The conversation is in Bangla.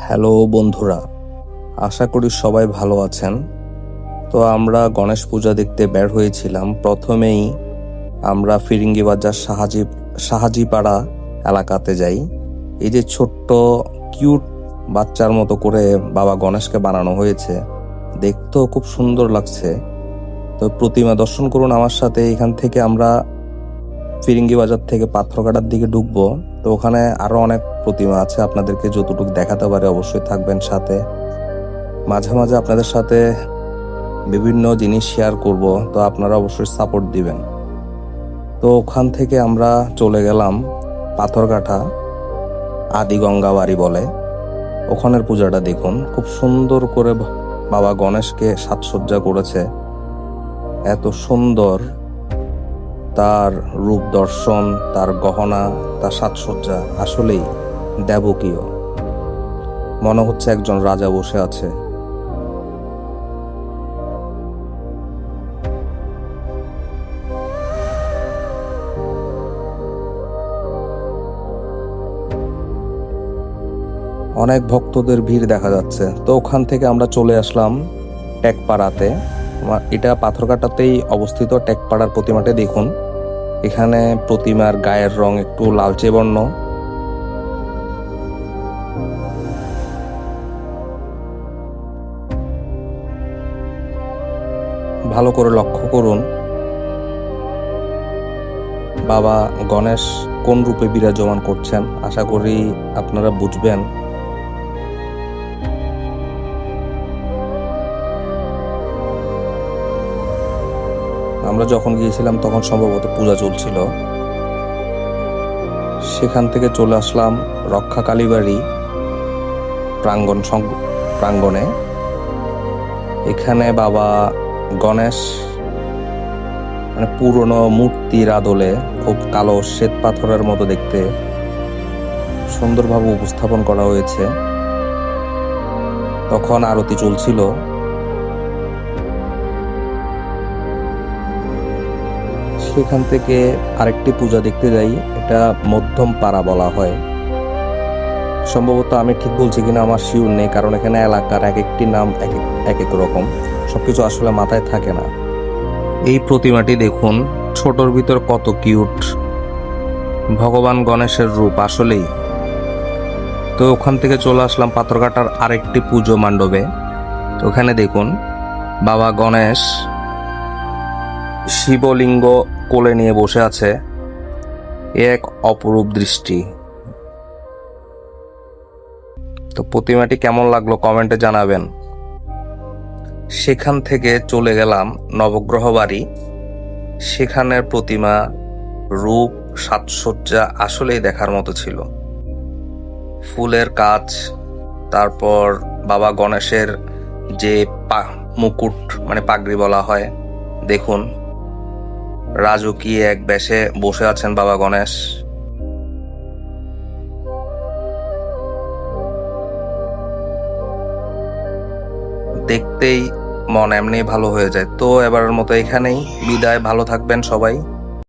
হ্যালো বন্ধুরা, আশা করি সবাই ভালো আছেন। তো আমরা গণেশ পূজা দেখতে বের হয়েছিলাম। প্রথমেই আমরা ফিরিঙ্গি বাজার সাহাজি, সাহাজিপাড়া এলাকাতে যাই। এই যে ছোট্ট, কিউট বাচ্চার মতো করে বাবা গণেশকে বানানো হয়েছে, দেখতেও খুব সুন্দর লাগছে। তো প্রতিমা দর্শন করুন আমার সাথে। এখান থেকে আমরা ফিরিঙ্গি বাজার থেকে পাথরঘাটার দিকে ঢুকবো। তো ওখানে আরও অনেক প্রতিমা আছে, আপনাদেরকে যতটুকু দেখাতে পারে অবশ্যই থাকবেন সাথে। মাঝে মাঝে আপনাদের সাথে বিভিন্ন জিনিস শেয়ার করব, তো আপনারা অবশ্যই সাপোর্ট দিবেন। তো ওখান থেকে আমরা চলে গেলাম পাথরঘাটা আদি গঙ্গা বাড়ি বলে। ওখানের পূজাটা দেখুন, খুব সুন্দর করে বাবা গণেশকে সাজসজ্জা করেছে। এত সুন্দর তার রূপ দর্শন, তার গহনা, তার সাজসজ্জা আসলেই দেবকীয়। মনে হচ্ছে একজন রাজা বসে আছে। অনেক ভক্তদের ভিড় দেখা যাচ্ছে। তো ওখান থেকে আমরা চলে আসলাম টেকপাড়াতে। এটা পাথরঘাটাতেই অবস্থিত টেকপাড়ার প্রতিমাটা দেখুন। এখানে প্রতিমার গায়ের রং একটু লালচে বর্ণ। ভালো করে লক্ষ্য করুন। বাবা গণেশ কোন রূপে বিরাজমান করছেন? আশা করি আপনারা বুঝবেন। আমরা যখন গিয়েছিলাম, তখন সম্ভবত পূজা চলছিল। সেখান থেকে চলে আসলাম রক্ষা কালীবাড়ি প্রাঙ্গণ প্রাঙ্গণে। এখানে বাবা গণেশ মানে পুরনো মূর্তির আদলে খুব কালো শ্বেত পাথরের মতো দেখতে সুন্দরভাবে উপস্থাপন করা হয়েছে। তখন আরতি চলছিল। সেখান থেকে আরেকটি পূজা দেখতে যাই, এটা মধ্যম পাড়া বলা হয়। সম্ভবত আমি ঠিক বলছি কিনা আমার শিওর নেই, কারণ এখানে এলাকার এক একটি নাম এক এক- এক রকম। সবকিছু আসলে মাথায় থাকে না। এই প্রতিমাটি দেখুন, ছোটর ভিতর কত কিউট ভগবান গণেশের রূপ আসলেই। তো ওখান থেকে চলে আসলাম পাথরঘাটার আরেকটি পুজো মণ্ডপে। ওখানে দেখুন, বাবা গণেশ, শিবলিঙ্গ কোলে নিয়ে বসে আছে এক অপরূপ দৃষ্টি। তো প্রতিমাটি কেমন লাগল কমেন্টে জানাবেন। সেখান থেকে চলে গেলাম নবগ্রহ বাড়ি। সেখানের প্রতিমা রূপ, সাজসজ্জা আসলেই দেখার মতো ছিল। ফুলের কাজ, তারপর বাবা গণেশের যে মুকুট মানে পাগড়ি বলা হয়, দেখুন। রাজকীয় এক বেশে বসে আছেন, বাবা গণেশ? দেখতেই মন এমনি ভালো হয়ে যায়। তো এবারের মতো এখানেই। বিদায়, ভালো থাকবেন সবাই।